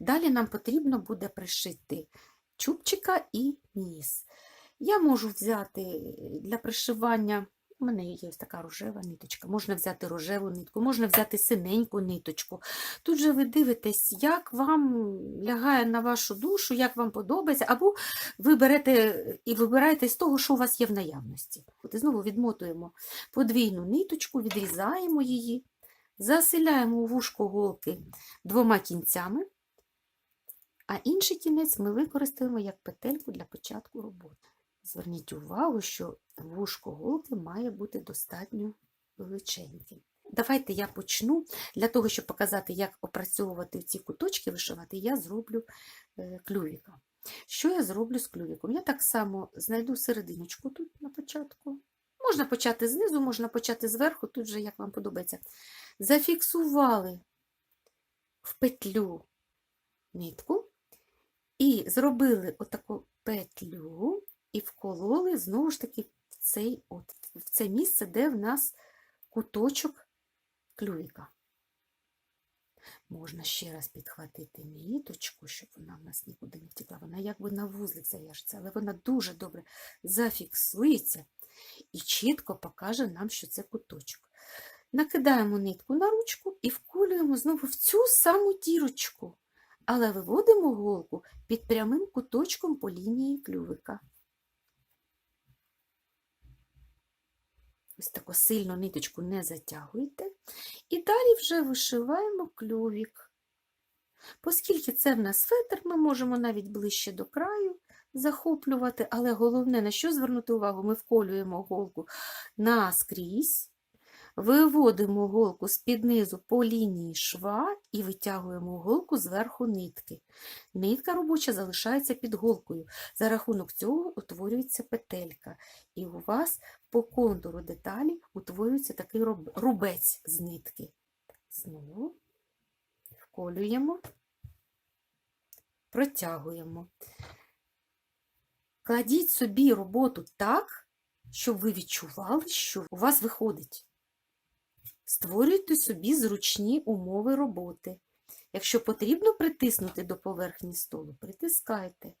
Далі нам потрібно буде пришити чубчика і ніс. Я можу взяти для пришивання, у мене є така рожева ниточка, можна взяти рожеву нитку, можна взяти синеньку ниточку. Тут же ви дивитесь, як вам лягає на вашу душу, як вам подобається, або ви берете і вибираєте з того, що у вас є в наявності. От і знову відмотуємо подвійну ниточку, відрізаємо її, заселяємо у вушко голки двома кінцями, а інший кінець ми використаємо як петельку для початку роботи. Зверніть увагу, що вушко голки має бути достатньо величеньким. Давайте я почну. Для того, щоб показати, як опрацьовувати ці куточки вишивати, я зроблю е, клювіка. Що я зроблю з клювіком? Я так само знайду серединочку тут на початку. Можна почати знизу, можна почати зверху, тут вже як вам подобається. Зафіксували в петлю нитку і зробили отаку петлю і вкололи знову ж таки в, цей, от, в це місце, де в нас куточок клювіка. Можна ще раз підхватити ніточку, щоб вона в нас нікуди не втекла. Вона якби на вузлик зав'яжеться, але вона дуже добре зафіксується і чітко покаже нам, що це куточок. Накидаємо нитку на ручку і вколюємо знову в цю саму дірочку, але виводимо голку під прямим куточком по лінії клювика. Ось таку сильно ниточку не затягуйте. І далі вже вишиваємо клювік. Оскільки це в нас фетр, ми можемо навіть ближче до краю захоплювати, але головне, на що звернути увагу, ми вколюємо голку наскрізь, виводимо голку з-під низу по лінії шва і витягуємо голку зверху нитки. Нитка робоча залишається під голкою. За рахунок цього утворюється петелька. І у вас по контуру деталі утворюється такий рубець з нитки. Знову вколюємо, протягуємо. Кладіть собі роботу так, щоб ви відчували, що у вас виходить. Створюйте собі зручні умови роботи. Якщо потрібно притиснути до поверхні столу, притискайте.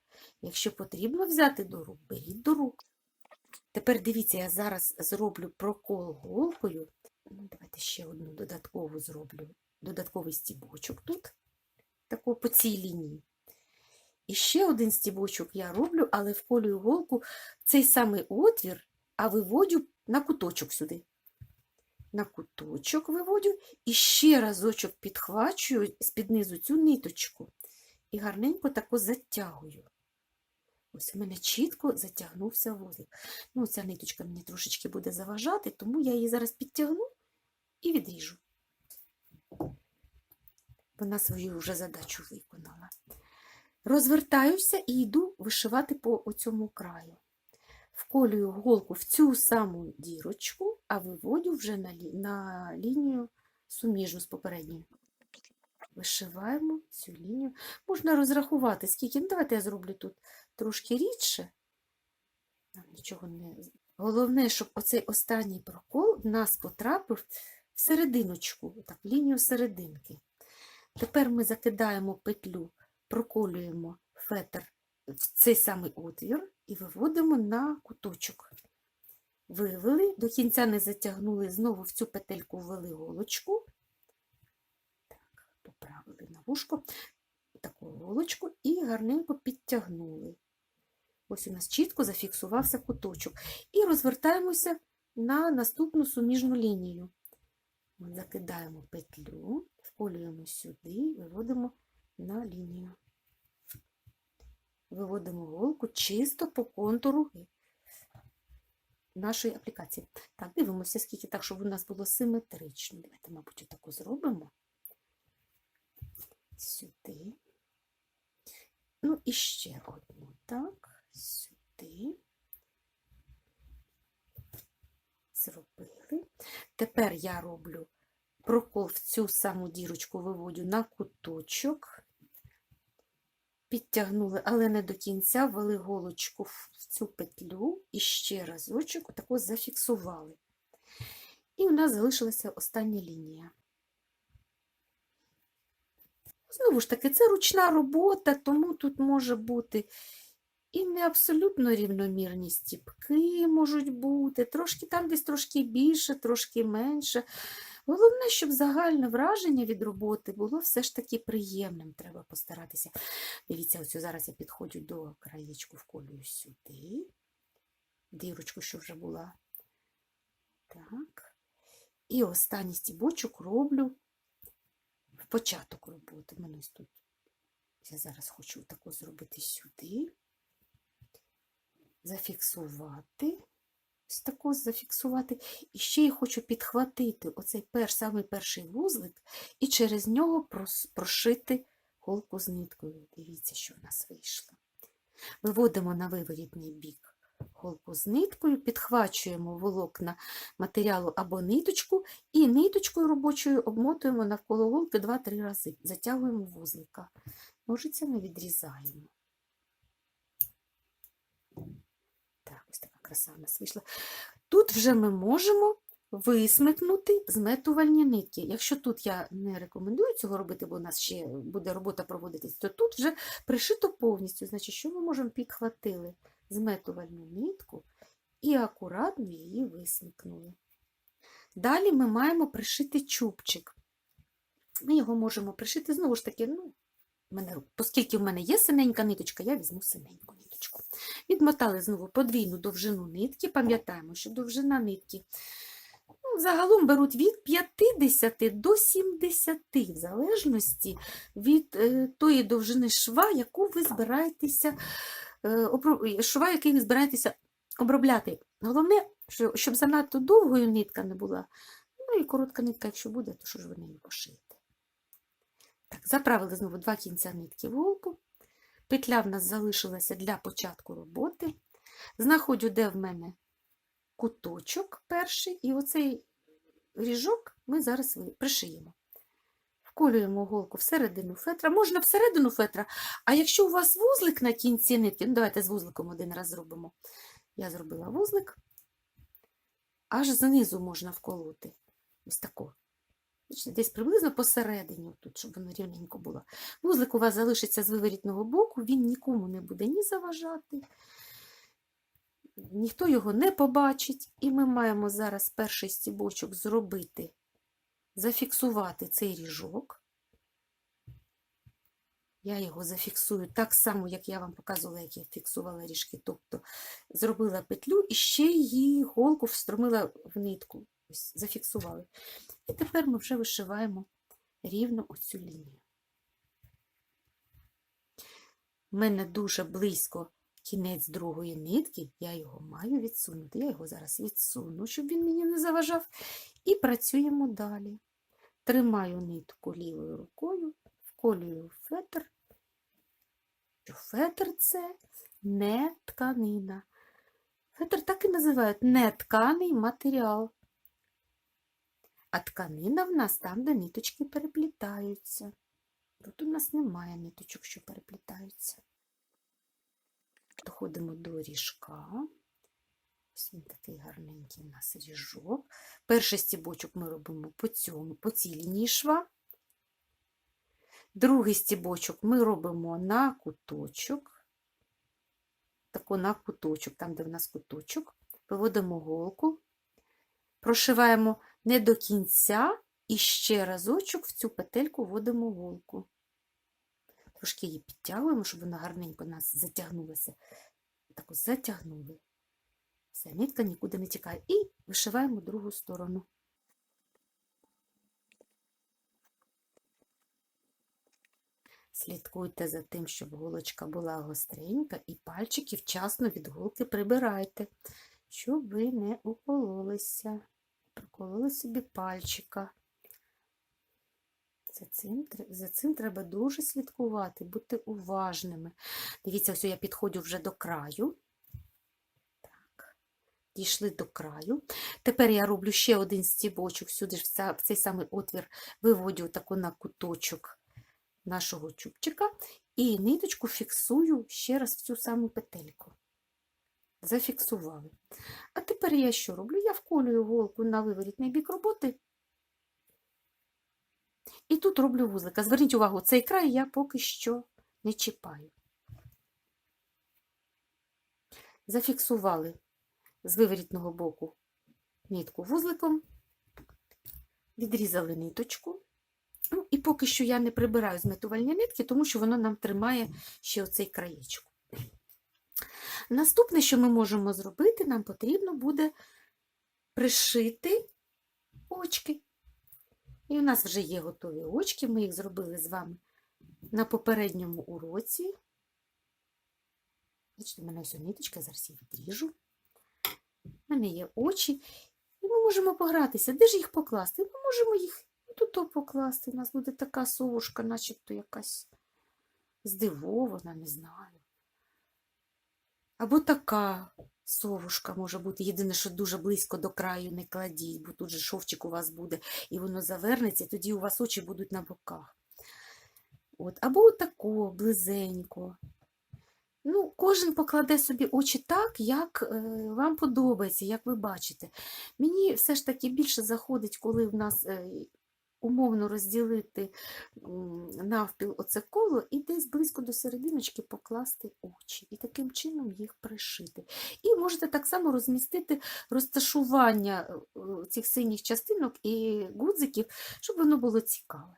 Якщо потрібно взяти до рук, беріть до рук. Тепер дивіться, я зараз зроблю прокол голкою. Ну, давайте ще одну додаткову зроблю. Додатковий стібочок тут, тако по цій лінії. І ще один стібочок я роблю, але вколюю голку цей самий отвір, а виводю на куточок сюди. На куточок виводю і ще разочок підхвачую з-під низу цю ниточку і гарненько тако затягую. Ось у мене чітко затягнувся вузлик. Ну, ця ниточка мені трошечки буде заважати, тому я її зараз підтягну і відріжу. Вона свою вже задачу виконала. Розвертаюся і йду вишивати по оцьому краю. Вколюю голку в цю саму дірочку, а виводю вже на, лі... на лінію суміжну з попередньою. Вишиваємо цю лінію. Можна розрахувати, скільки. Ну, давайте я зроблю тут трошки рідше. Нам нічого не. Головне, щоб оцей останній прокол в нас потрапив в серединочку, так, в лінію серединки. Тепер ми закидаємо петлю, проколюємо фетр в цей самий отвір і виводимо на куточок. Вивели, до кінця не затягнули, знову в цю петельку ввели голочку. Так, поправили на вушко таку голочку і гарненько підтягнули. Ось у нас чітко зафіксувався куточок. І розвертаємося на наступну суміжну лінію. Ми закидаємо петлю, вколюємо сюди, і виводимо на лінію. Виводимо голку чисто по контуру нашої аплікації. Так, дивимося, скільки так, щоб у нас було симетрично. Давайте, мабуть, отаку зробимо. Сюди. Ну і ще одну. Так, сюди. Зробили. Тепер я роблю прокол в цю саму дірочку, виводю на куточок. Підтягнули, але не до кінця, ввели голочку в цю петлю і ще разочок отако зафіксували. І у нас залишилася остання лінія. Знову ж таки, це ручна робота, тому тут може бути і не абсолютно рівномірні стіпки можуть бути, трошки там десь трошки більше, трошки менше. Головне, щоб загальне враження від роботи було все ж таки приємним. Треба постаратися. Дивіться, ось зараз я підходжу до краєчку, вколюю сюди, дірочку, що вже була. Так. І останній стібочок роблю в початок роботи. Мене тут. Я зараз хочу таку зробити сюди, зафіксувати. Ось таку зафіксувати. І ще я хочу підхватити оцей перш, самий перший вузлик і через нього прошити голку з ниткою. Дивіться, що в нас вийшло. Виводимо на виворітний бік голку з ниткою, підхвачуємо волокна матеріалу або ниточку, і ниточкою робочою обмотуємо навколо голки 2-3 рази. Затягуємо вузлика. Ножицями відрізаємо. Так, ось така краса у нас вийшла. Тут вже ми можемо висмикнути зметувальні нитки. Якщо тут я не рекомендую цього робити, бо у нас ще буде робота проводитись, то тут вже пришито повністю. Значить, що ми можемо підхватили зметувальну нитку і акуратно її висмикнули. Далі ми маємо пришити чубчик. Ми його можемо пришити знову ж таки, ну, мене, оскільки в мене є синенька ниточка, я візьму синеньку ниточку. Відмотали знову подвійну довжину нитки. Пам'ятаємо, що довжина нитки ну, загалом беруть від 50 до 70, в залежності від е, тої довжини шва, яку ви збираєтеся, е, шва, який ви збираєтеся обробляти. Головне, що- щоб занадто довгою нитка не була. Ну і коротка нитка, якщо буде, то що ж ви нею пошиєте. Так, заправили знову два кінця нитки в голку. Петля в нас залишилася для початку роботи. Знаходжу, де в мене куточок перший, і оцей ріжок ми зараз пришиємо. Вколюємо голку всередину фетра. Можна всередину фетра, а якщо у вас вузлик на кінці нитки, ну давайте з вузликом один раз зробимо. Я зробила вузлик, аж знизу можна вколоти. Ось тако. Десь приблизно посередині, тут, щоб воно рівненько було. Вузлик у вас залишиться з виворітного боку, він нікому не буде ні заважати, ніхто його не побачить. І ми маємо зараз перший стібочок зробити, зафіксувати цей ріжок. Я його зафіксую так само, як я вам показувала, як я фіксувала ріжки. Тобто зробила петлю і ще її голку встромила в нитку. Ось, зафіксували. І тепер ми вже вишиваємо рівно оцю лінію. У мене дуже близько кінець другої нитки, я його маю відсунути. Я його зараз відсуну, щоб він мені не заважав. І працюємо далі. Тримаю нитку лівою рукою, вколюю фетр. Фетр це не тканина. Фетр так і називають нетканий матеріал. А тканина в нас там, де ниточки переплітаються. Тут у нас немає ниточок, що переплітаються. Доходимо до ріжка. Ось він такий гарненький у нас ріжок. Перший стібочок ми робимо по, цьому, по цій лінії шва. Другий стібочок ми робимо на куточок. Тако на куточок, там, де в нас куточок. Виводимо голку, прошиваємо не до кінця і ще разочок в цю петельку вводимо голку. Трошки її підтягуємо, щоб вона гарненько нас затягнулася. Так ось затягнули. Все, нитка нікуди не тікає. І вишиваємо другу сторону. Слідкуйте за тим, щоб голочка була гостренька, і пальчики вчасно від голки прибирайте, щоб ви не укололися. Прокололи собі пальчика. За цим, за цим треба дуже слідкувати, бути уважними. Дивіться, ось я підходжу вже до краю. Так, дійшли до краю. Тепер я роблю ще один стібочок, сюди ж в цей самий отвір виводю таку на куточок нашого чубчика і ниточку фіксую ще раз в цю саму петельку. Зафіксували. А тепер я що роблю? Я вколюю голку на виворітний бік роботи І тут роблю вузлика. Зверніть увагу, цей край я поки що не чіпаю. Зафіксували з виворітного боку нитку вузликом, відрізали ниточку. Ну, і поки що я не прибираю зметувальні нитки, тому що воно нам тримає ще оцей краєчок. Наступне, що ми можемо зробити, нам потрібно буде пришити очки. І у нас вже є готові очки, ми їх зробили з вами на попередньому уроці. Бачите, у мене ось ниточка, зараз її відріжу. У мене є очі, і ми можемо погратися. Де ж їх покласти? Ми можемо їх тут покласти. У нас буде така совушка, начебто якась здивована, не знаю. Або така совушка може бути. Єдине, що дуже близько до краю не кладіть, бо тут же шовчик у вас буде, і воно завернеться, тоді у вас очі будуть на боках. От. Або отако, близенько. Ну, Кожен покладе собі очі так, як е, вам подобається, як ви бачите. Мені все ж таки більше заходить, коли в нас е, умовно розділити навпіл оце коло і десь близько до серединочки покласти очі. І таким чином їх пришити. І можете так само розмістити розташування е, цих синіх частинок і гудзиків, щоб воно було цікаве.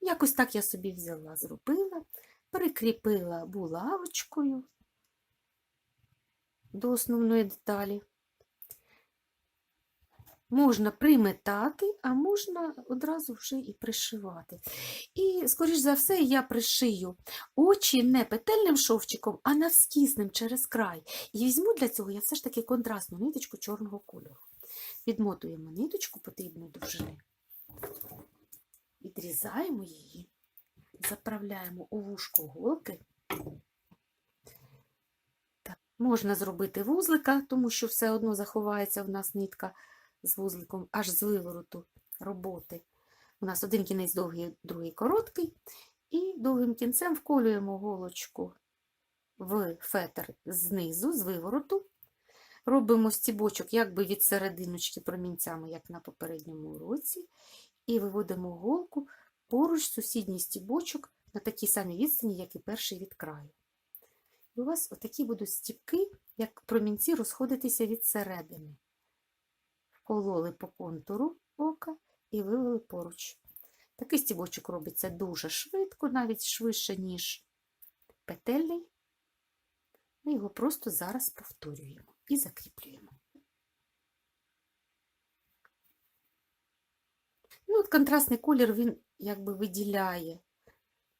Якось так я собі взяла, зробила, прикріпила булавочкою до основної деталі. Можна приметати, а можна одразу вже і пришивати. І, скоріш за все, я пришию очі не петельним шовчиком, а навскісним через край. І візьму для цього я все ж таки контрастну ниточку чорного кольору. Відмотуємо ниточку потрібної довжини, відрізаємо її, заправляємо у вушко голки. Можна зробити вузлика, тому що все одно заховається в нас нитка з вузликом аж з вивороту роботи. У нас один кінець довгий, другий короткий, і довгим кінцем вколюємо голочку в фетр знизу, з вивороту. Робимо стібочок якби від серединочки промінцями, як на попередньому уроці, і виводимо голку поруч сусідній стібочок на такій самій відстані, як і перший від краю. І у вас отакі будуть стібки, як промінці розходитися від середини кололи по контуру ока і вивели поруч. Такий стібочок робиться дуже швидко, навіть швидше, ніж петельний. Ми його просто зараз повторюємо і закріплюємо. Ну, от Контрастний колір він якби виділяє.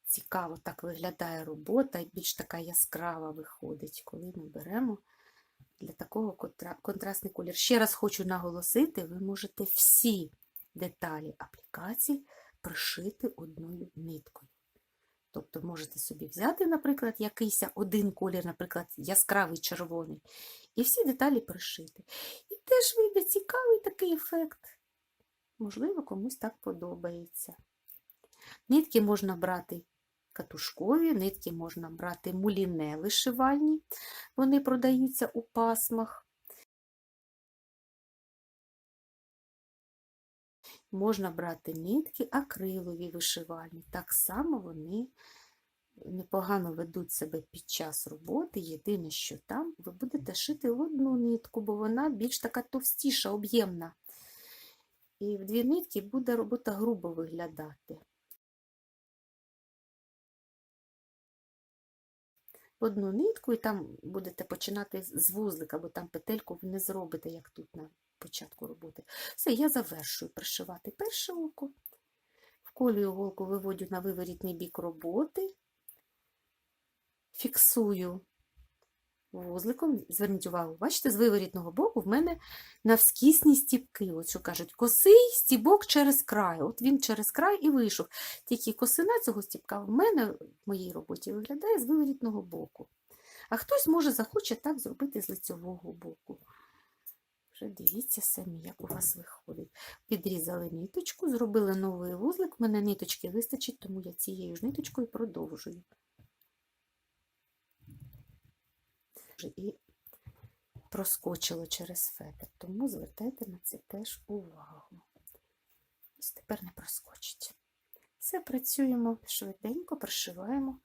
Цікаво так виглядає робота, і більш така яскрава виходить, коли ми беремо для такого контрастний колір. Ще раз хочу наголосити, ви можете всі деталі аплікації пришити одною ниткою. Тобто можете собі взяти, наприклад, якийсь один колір, наприклад, яскравий червоний, і всі деталі пришити. І теж вийде цікавий такий ефект. Можливо, комусь так подобається. Нитки можна брати катушкові, нитки можна брати муліне вишивальні, вони продаються у пасмах. Можна брати нитки акрилові вишивальні. Так само вони непогано ведуть себе під час роботи. Єдине, що там ви будете шити одну нитку, бо вона більш така товстіша, об'ємна. І в дві нитки буде робота грубо виглядати. Одну нитку, і там будете починати з вузлика, бо там петельку ви не зробите, як тут на початку роботи. Все, я завершую пришивати перше око, вколюю голку, виводю на виворітний бік роботи, фіксую вузликом, зверніть увагу, бачите, з виворітного боку в мене навскісні стіпки. От що кажуть, косий стібок через край. От він через край і вийшов. Тільки косина цього стібка в мене в моїй роботі виглядає з виворітного боку. А хтось може захоче так зробити з лицьового боку. Вже дивіться самі, як у вас виходить. Підрізали ниточку, зробили новий вузлик. У мене ниточки вистачить, тому я цією ж ниточкою продовжую. І проскочило через фетр, тому звертайте на це теж увагу. Ось тепер не проскочить. Все працюємо швиденько, пришиваємо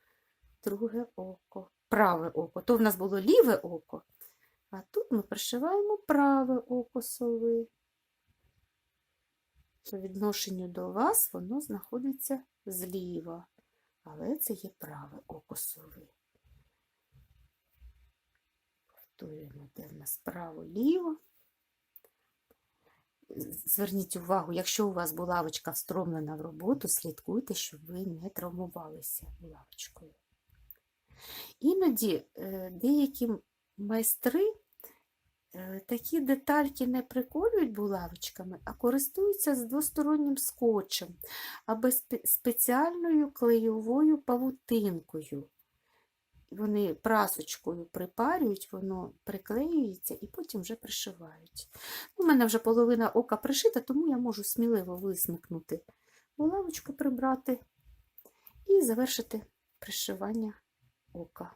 друге око, праве око. То в нас було ліве око, а тут ми пришиваємо праве око сови. По відношенню до вас воно знаходиться зліва, але це є праве око сови. Повторюємо, де в нас право-ліво. Зверніть увагу, якщо у вас булавочка встромлена в роботу, слідкуйте, щоб ви не травмувалися булавочкою. Іноді е, деякі майстри е, такі детальки не приколюють булавочками, а користуються з двостороннім скотчем або спе- спеціальною клейовою павутинкою. Вони прасочкою припарюють, воно приклеюється і потім вже пришивають. У мене вже половина ока пришита, тому я можу сміливо висмикнути булавочку, прибрати і завершити пришивання ока.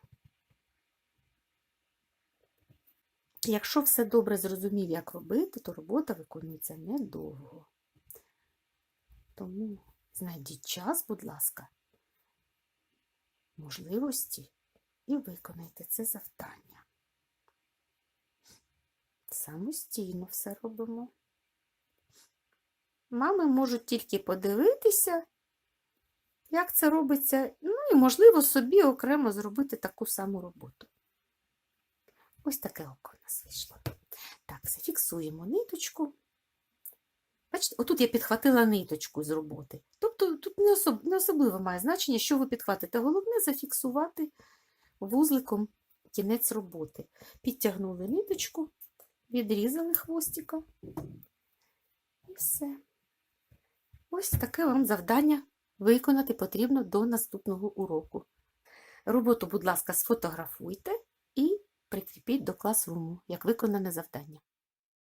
Якщо все добре зрозумів, як робити, то робота виконується недовго. Тому знайдіть час, будь ласка, можливості і виконайте це завдання. Самостійно все робимо. Мами можуть тільки подивитися, як це робиться, ну і, можливо, собі окремо зробити таку саму роботу. Ось таке око у нас вийшло. Так, зафіксуємо ниточку. Бачите, отут я підхватила ниточку з роботи. Тобто тут не, особливо має значення, що ви підхватите. Головне зафіксувати вузликом кінець роботи. Підтягнули ниточку, відрізали хвостика. І все. Ось таке вам завдання виконати потрібно до наступного уроку. Роботу, будь ласка, сфотографуйте і прикріпіть до класруму, як виконане завдання.